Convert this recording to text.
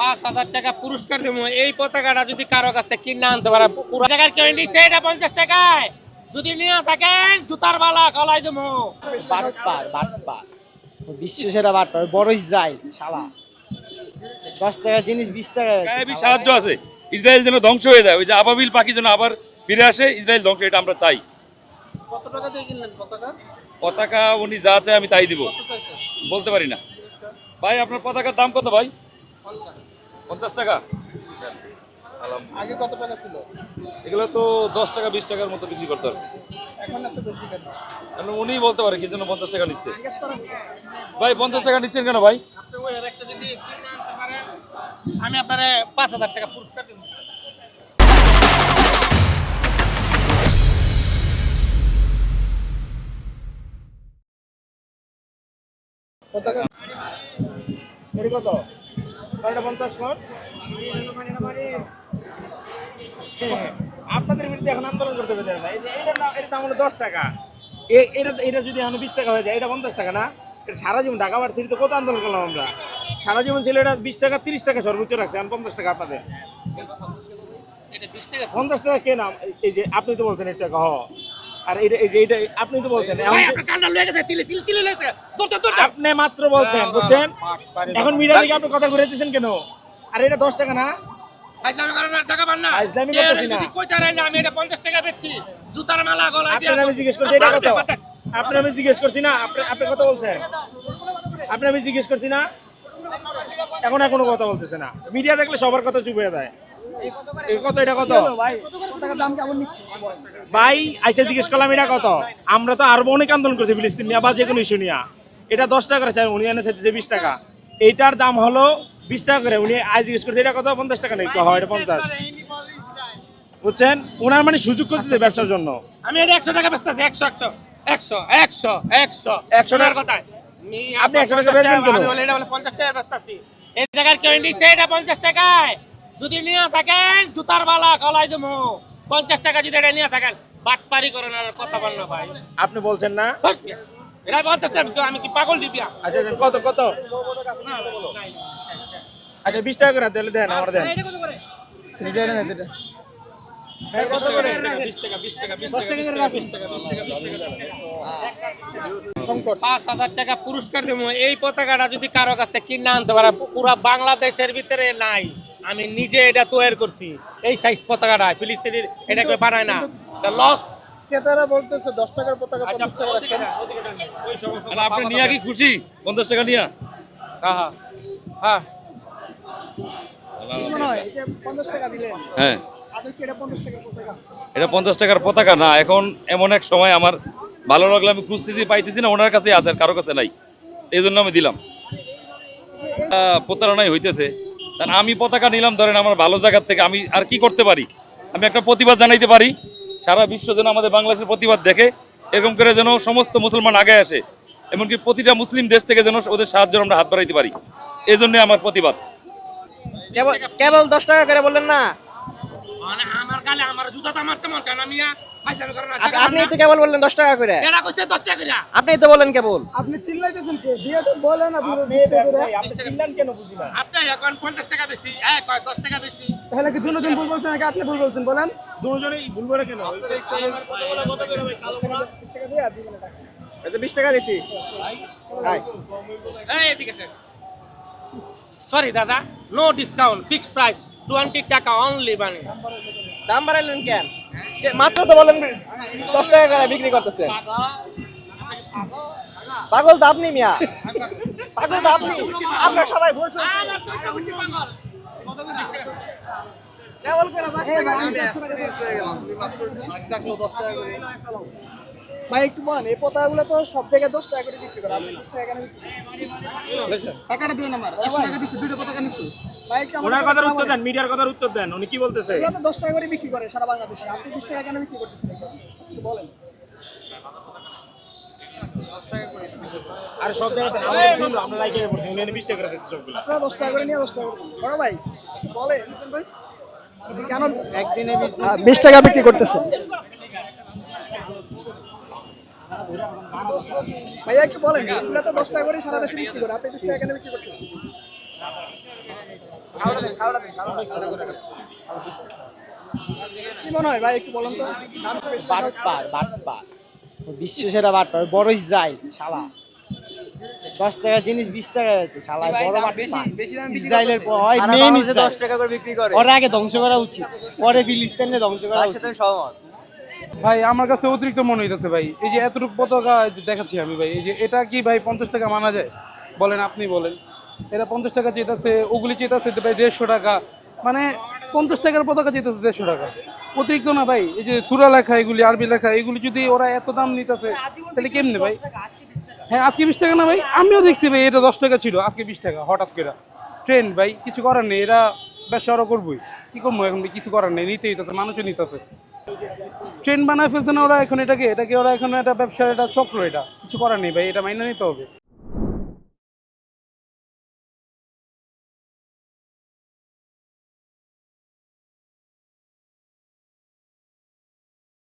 পাঁচ হাজার টাকা পুরস্কার দেবো। এই পতাকাটা যদি কারও কাছ থেকে কিনে আনতে পারে পুরো জায়গার কেউ নিচ্ছে এটা পঞ্চাশ টাকায়। যদি নিয়ে থাকেন জুতার বালা কলাই দেবো। বাটপার বাটপার বিশ্ব সেরা বাটপার বড় ইসরায়েল শালা। দশ টাকার জিনিস বিশ টাকা সাহায্য আছে। ইসরায়েল যেন ধ্বংস হয়ে যায়। ওই যে আবাবিল পাখি যেন আবার ফিরে আসে ইসরায়েল ধ্বংস এটা আমরা চাই। কত টাকা দিয়ে কিনলেন পতাকা? পতাকা উনি যা চায় আমি তাই দিব। বলতে পারি না। ভাই আপনার পতাকার দাম কত ভাই? পঞ্চাশ টাকা? আগে কত টাকা ছিল? এগুলো তো দশ টাকা বিশ টাকার মতো বিক্রি করতে হবে। এখন এত বেশি কেন? কারণ উনিই বলতে পারে কি জন্য পঞ্চাশ টাকা নিচ্ছে। ভাই পঞ্চাশ টাকা নিচ্ছেন কেন ভাই? আপনি ওই আর একটা যদি কিনে আনতে পারেন আমি আপনারে পাঁচ হাজার টাকা পুরস্কার দেবো। কত? কয়টা পঞ্চাশ হ্যাঁ, আপনাদের বিরুদ্ধে এখন আন্দোলন করতে পেরে না এটার দাম এটার দাম হলো দশ টাকা। এটা এটা যদি এখন বিশ টাকা হয়ে যায় এটা পঞ্চাশ টাকা না? এটা সারা জীবন ঢাকা ভার্সিটি তো কত আন্দোলন করলাম আমরা? সারা জীবন ছিল এটা বিশ টাকা তিরিশ টাকা সর্বোচ্চ রাখছে এখন পঞ্চাশ টাকা আপনাদের। এটা পঞ্চাশ টাকা কে নাম? এই- যে আপনি তো বলছেন এই টাকা হ। আর এটা এই যে এটা আপনি তো বলছেন এখন ভাই যে- আপনার কান্না লয়ে গেছে চিলে চিলে চিলে লেগেছে দৌড়তে দৌড়তে। আপনি মাত্র বলছেন বুঝছেন? এখন মিডিয়া আপনি কথা ঘুরে কেন? আর এটা দশ টাকা না? ফাইজলামি করার আর পান না। ফাইজলামি করতেছি না। যদি কইতে পারেন আমি এটা পঞ্চাশ টাকা বেচছি। জুতার মালা দিয়ে আপনার আমি জিজ্ঞেস করছি এটা কত? আপনার আমি জিজ্ঞেস করছি না আপনি আপনি কথা বলছেন? আপনি আমি জিজ্ঞেস করছি না? এখন আর কোনো কথা বলতেছে না। মিডিয়া দেখলে সবার কথা চুপ হয়ে যায়। কত এটা কত? ভাই? আইসা জিজ্ঞেস করলাম এটা কত? আমরা তো আরও অনেক আন্দোলন করছি ফিলিস্তিন নিয়ে বা যে কোনো ইস্যু নিয়ে। এটা দশ টাকা করে উনি এনে চাইছে বিশ টাকা। এইটার দাম হলো বিশ টাকা করে। উনি আজ জিজ্ঞেস করছে এটা কত? পঞ্চাশ টাকা নেই? হয় এটা পঞ্চাশ। বুঝছেন? ওনার মানে সুযোগ করতেছে ব্যবসার জন্য। আমি এটা একশো টাকা বেচতেছি একশো একশো একশো একশো একশো। একশো টাকা- কথা আপনি একশো টাকা বেচবেন কেন? এটা বলে পঞ্চাশ টাকা বেচতেছি এই জায়গার কেউ এটা পঞ্চাশ টাকায়। যদি নিয়ে থাকেন জুতার বালা কলাই দেবো। পঞ্চাশ টাকা যদি এটা নিয়ে থাকেন বাটপারি করেন আর কথা বল না ভাই। আপনি বলছেন না? এটা পঞ্চাশ টাকা আমি কি পাগল দিবিয়া আচ্ছা কত কত? আচ্ছা বিশ টাকা করে তাহলে দেন আমার দেন। পাঁচ হাজার টাকা পুরস্কার দেবো। এই পতাকাটা যদি কারও কাছ থেকে কিনে আনতে পারে পুরো বাংলাদেশের ভিতরে নাই। আমি নিজে এটা তৈরি করছি এই সাইজ পতাকাটা ফিলিস্তিনির এটা কেউ বানায় না। লস ক্রেতারা বলতেছে দশ টাকার পতাকা আচ্ছা পঞ্চাশ টাকা আপনি নিয়ে কি খুশি? পঞ্চাশ টাকা নিয়ে? হ্যাঁ হ্যাঁ। হ্যাঁ। পঞ্চাশ টাকা হ্যাঁ। এটা পঞ্চাশ টাকার পতাকা? এটা পঞ্চাশ টাকার পতাকা না এখন এমন এক সময় আমার ভালো লাগলে আমি খুঁজতেছি পাইতেছি না ওনার কাছে আছে আর কারও কাছে নাই। এই জন্য আমি দিলাম। প্রতারণাই হইতেছে। কারণ আমি পতাকা নিলাম ধরেন আমার ভালো জায়গার থেকে আমি আর কি করতে পারি? আমি একটা প্রতিবাদ জানাইতে পারি। সারা বিশ্ব যেন আমাদের বাংলাদেশের প্রতিবাদ দেখে এরকম করে যেন সমস্ত মুসলমান আগে আসে। এমনকি প্রতিটা মুসলিম দেশ থেকে যেন ওদের সাহায্য আমরা হাত বাড়াইতে পারি। এই জন্যই আমার প্রতিবাদ। কেবল কেবল দশ টাকা করে বললেন না? মানে আমার গালে আমার জুতা তো মারতে মন চায় না মিয়া। ফাইজলামি করে না আপ- আপনি তো কেবল বললেন দশ টাকা করে। এটা কইছে দশ টাকা করে। আপনি তো বলেন কেবল। আপনি চিল্লাইতেছেন কে? দিয়ে তো বলেন আপনি কেন বুঝি না? আপনি এখন পঞ্চাশ টাকা বেশি। এক কয় দশ টাকা বেশি। তাহলে কি দুজন ভুল বলছেন নাকি আপনি ভুল বলছেন? বলেন। দুজনেই ভুল করে কেন এটা বিশ টাকা দিছি। এই এদিকে সরি দাদা। No discount fixed price twenty টাকা অনলি মানে দাম বাড়াইলেন কেন? মাত্র তো বলেন দশ টাকা করে বিক্রি করতেছেন। পাগল তো আপনি মিয়া। পাগল তো আপনি আপনার সবাই ভুল শুনছেন কেবল করে দশ টাকা। ভাই একটু বলেন এই পতাকাগুলো তো সব জায়গায় দশ টাকা করে বিক্রি করে আপনি বিশ টাকা কেন টাকাটা দিয়ে আমার। একশো টাকা দিচ্ছি দুটো পতাকা নিচ্ছি ওনার কথার উত্তর দেন মিডিয়ার কথার উত্তর দেন উনি কি বলতেছে? এগুলো তো দশ টাকা করে বিক্রি করে সারা বাংলাদেশে। আপনি বিশ টাকা কেন বিক্রি করতেছেন বলেন। আর সব জায়গাতে আমাদের আমরা লাইকে পড়ছি উনি বিশ টাকা করে দিচ্ছে সবগুলো। আপনারা দশ টাকা করে নিয়ে দশ টাকা। বড় ভাই বলে ভাই। কেন একদিনে বিশ টাকা বিক্রি করতেছেন। ভাইয়া একটু বলেন এগুলো তো দশ টাকা করে সারা দেশে বিক্রি করে। আপনি বিশ টাকা কেন বিক্রি করতেছেন? কি মনে হয় ভাই একটু বলুন তো? দাম তো বেশি টাকা হচ্ছে। বাটপার বাটপার। বিশ্ব সেরা বাটপার বড় ইসরায়েল শালা। দশ টাকার জিনিস বিশ টাকা আছে শালা বড় বাটপার। ইসরায়েলের পর হয় মেন দশ টাকা করে বিক্রি করে। ওরা আগে ধ্বংস করা উচিত পরে ফিলিস্তিনে ধ্বংস করা উচিত। ভাই, আমার কাছে অতিরিক্ত মনে হইতেছে ভাই। এই যে এতটুকু পতাকা দেখাচ্ছি আমি ভাই, এই যে এটা কি ভাই পঞ্চাশ টাকা মানা যায়? বলেন, আপনি বলেন। এটা পঞ্চাশ টাকা চেতাছে ওগুলি চেতাছে ভাই দেড়শো টাকা। মানে পঞ্চাশ টাকার পতাকা চেতাছে দেড়শো টাকা। অতিরিক্ত না ভাই, এই যে সুরা লেখা, এগুলি আরবি লেখা, এগুলি যদি ওরা এত দাম নিতেছে, তাহলে কেমনে ভাই? হ্যাঁ আজকে বিশ টাকা না ভাই? আমিও দেখছি ভাই, এটা দশ টাকা ছিল, আজকে বিশ টাকা, হঠাৎ করে। ট্রেন ভাই, কিছু করার নেই, এরা ব্যবসা আরও করবোই। কি করব এখন? কিছু করার নেই, নিতেই তাছে মানুষও নিতেছে। ট্রেন বানায় ফেলছে না ওরা এখন এটাকে? এটাকে ওরা এখন একটা ব্যবসার এটা চক্র এটা। কিছু করার নেই ভাই, এটা মাইনে নিতে হবে।